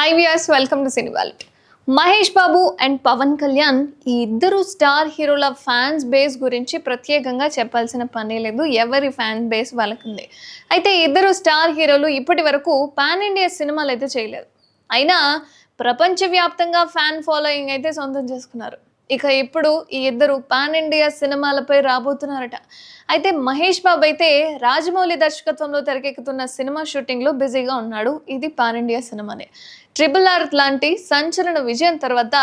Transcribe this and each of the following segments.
High viewers welcome to సినివాల్ Mahesh Babu and Pawan Kalyan ఈ ఇద్దరు స్టార్ హీరోల ఫ్యాన్స్ బేస్ గురించి ప్రత్యేకంగా చెప్పాల్సిన పనే లేదు. ఎవరి ఫ్యాన్ బేస్ వాళ్ళకుంది. అయితే ఇద్దరు స్టార్ హీరోలు ఇప్పటి వరకు పాన్ ఇండియా సినిమాలు అయితే చేయలేదు. అయినా ప్రపంచవ్యాప్తంగా ఫ్యాన్ ఫాలోయింగ్ అయితే సొంతం చేసుకున్నారు. ఇక ఇప్పుడు ఈ ఇద్దరు పాన్ ఇండియా సినిమాలపై రాబోతున్నారట. అయితే మహేష్ బాబు అయితే రాజమౌళి దర్శకత్వంలో తెరకెక్కుతున్న సినిమా షూటింగ్లో బిజీగా ఉన్నాడు. ఇది పాన్ ఇండియా సినిమానే. ట్రిపుల్ ఆర్ లాంటి సంచలన విజయం తర్వాత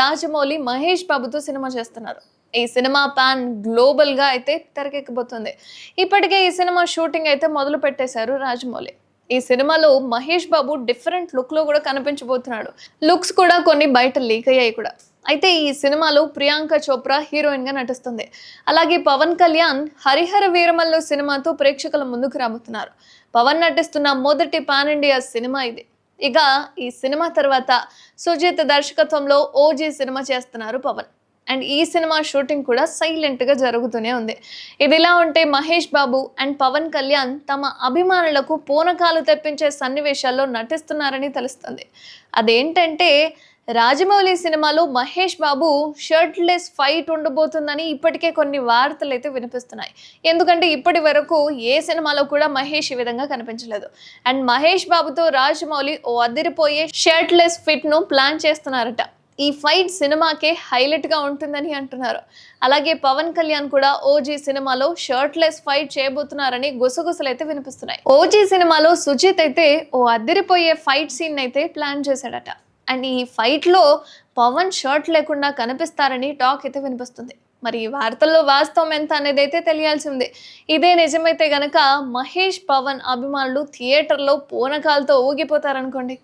రాజమౌళి మహేష్ బాబుతో సినిమా చేస్తున్నారు. ఈ సినిమా పాన్ గ్లోబల్గా అయితే తెరకెక్కబోతుంది. ఇప్పటికే ఈ సినిమా షూటింగ్ అయితే మొదలు పెట్టేశారు రాజమౌళి. ఈ సినిమాలో మహేష్ బాబు డిఫరెంట్ లుక్లో కూడా కనిపించబోతున్నాడు. లుక్స్ కూడా కొన్ని బయట లీక్ అయ్యాయి కూడా. అయితే ఈ సినిమాలో ప్రియాంక చోప్రా హీరోయిన్గా నటిస్తుంది. అలాగే పవన్ కళ్యాణ్ హరిహర వీరమల్లు సినిమాతో ప్రేక్షకుల ముందుకు రాబోతున్నారు. పవన్ నటిస్తున్న మొదటి పాన్ ఇండియా సినిమా ఇది. ఇక ఈ సినిమా తర్వాత సుజిత్ దర్శకత్వంలో ఓజీ సినిమా చేస్తున్నారు పవన్. అండ్ ఈ సినిమా షూటింగ్ కూడా సైలెంట్గా జరుగుతూనే ఉంది. ఇదిలా ఉంటే మహేష్ బాబు అండ్ పవన్ కళ్యాణ్ తమ అభిమానులకు పూనకాలు తెప్పించే సన్నివేశాల్లో నటిస్తున్నారని తెలుస్తుంది. అదేంటంటే రాజమౌళి సినిమాలో మహేష్ బాబు షర్ట్లెస్ ఫైట్ ఉండబోతుందని ఇప్పటికే కొన్ని వార్తలు అయితే వినిపిస్తున్నాయి. ఎందుకంటే ఇప్పటి వరకు ఏ సినిమాలో కూడా మహేష్ ఈ విధంగా కనిపించలేదు. అండ్ మహేష్ బాబుతో రాజమౌళి ఓ అదిరిపోయే షర్ట్లెస్ ఫిట్ను ప్లాన్ చేస్తున్నారట. ఈ ఫైట్ సినిమాకే హైలైట్గా ఉంటుందని అంటున్నారు. అలాగే పవన్ కళ్యాణ్ కూడా ఓజీ సినిమాలో షర్ట్లెస్ ఫైట్ చేయబోతున్నారని గుసగుసలు అయితే వినిపిస్తున్నాయి. ఓజీ సినిమాలో సుజిత్ అయితే ఓ అద్దరిపోయే ఫైట్ సీన్ అయితే ప్లాన్ చేశాడట. అండ్ ఈ ఫైట్లో పవన్ షర్ట్ లేకుండా కనిపిస్తారని టాక్ అయితే వినిపిస్తుంది. మరి ఈ వార్తల్లో వాస్తవం ఎంత అనేది అయితే తెలియాల్సి ఉంది. ఇదే నిజమైతే గనక మహేష్ పవన్ అభిమానులు థియేటర్లో పూనకాలతో ఊగిపోతారనుకోండి.